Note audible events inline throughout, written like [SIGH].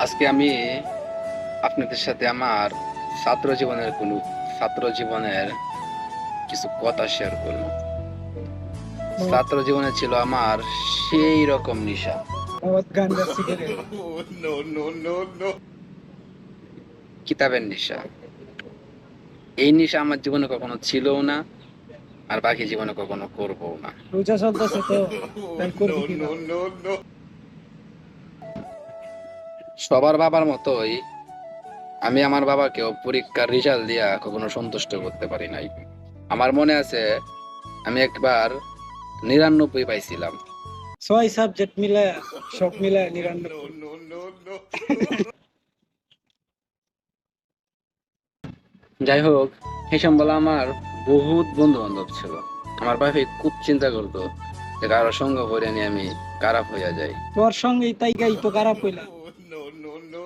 আজকে আমি আপনাদের সাথে আমার ছাত্র জীবনের কোন ছাত্র জীবনের কিছু কথা শেয়ার করব। ছাত্র জীবনে ছিল আমার সেই রকম নেশা। কিতাবের নেশা। এই নেশা আমার জীবনে কখনো ছিলও না আর বাকি জীবনে কখনো করব না। রোজা চলতেছে তো সবার বাবার মতোই আমি আমার বাবাকেও পরীক্ষার রেজাল্ট দিয়া কখনো সন্তুষ্ট করতে পারি নাই। আমার মনে আছে আমি একবার নিরানব্বই পাইছিলাম। ছয় সাবজেক্ট মিলায় সব মিলায় নিরানব্বই। যাই হোক সেই সময় আমার বহুত বন্ধু বান্ধব ছিল। আমার ভাই খুব চিন্তা করতো যে কারোর সঙ্গে করে নিয়ে আমি খারাপ হইয়া যাই। তোর সঙ্গে তাই গাই তো খারাপ হইলা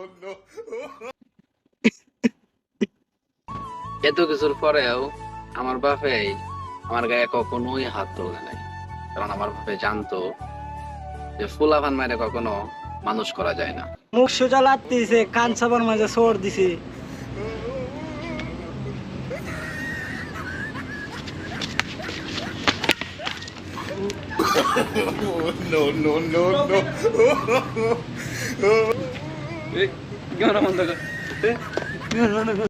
এত কিছুর পরেও আমার বাপে আমার গায়ে কখনোই হাত তোলে নাই। কারণ আমার বাপে জানতো যে ফুলাভান মারে কখনো মানুষ করা যায় না। মুখ সোজা লাগতেছে কান সাবার মাঝে সর দিছে। [LAUGHS] [LAUGHS] ক্যামেরা বন্ধ কর